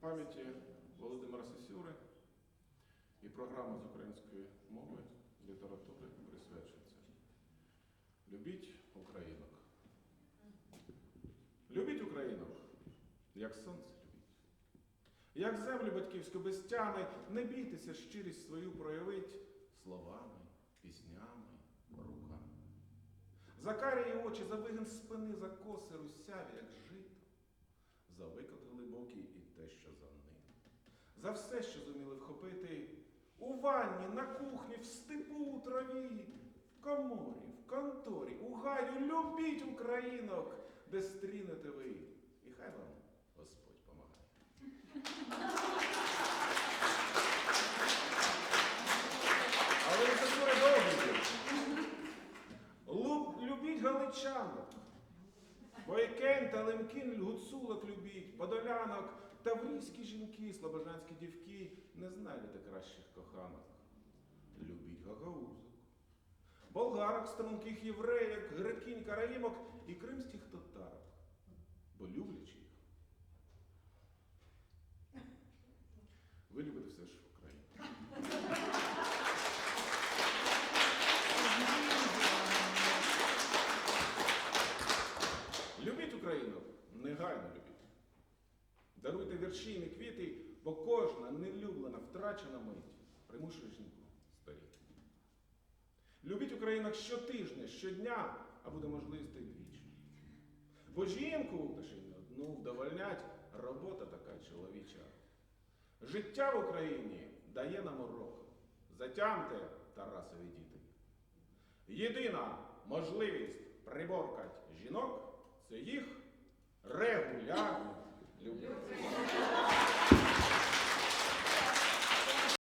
пам'яті Володимира Сосюри і програма з української мови, літератури присвячується. Любіть українок. Любіть українок, як сонце любіть. Як землю батьківську без тями, не бійтеся щирість свою проявить словами, піснями, руками. За карії очі, за вигин спини, за коси русяві, як за викот глибокий і те, що за ним. За все, що зуміли вхопити у ванні, на кухні, в степу, у траві, в коморі, в конторі, у гаю, любіть українок, де стрінете ви. І хай вам Господь помагає. Але це довго. Лу- Любіть галичанок. Бойкен та лемкін любіть, подолянок, таврійські жінки, слобожанські дівки, не знайдете кращих коханок. Любіть гагаузок. Болгарок, струнких євреїк, грекінь, караїмок і кримських татарок. Бо люблячи їх. Ви любите все ж Україну. Любіть Україну, негайно любіть. Вірші, не квіти, бо кожна нелюблена, втрачена мить примушує жінку старіти. Любіть Українок щотижня, щодня, а буде можливість і двічі. Бо жінку, та не одну, вдовольнять робота така чоловіча. Життя в Україні дає нам урок. Затямте, Тарасові діти. Єдина можливість приборкати жінок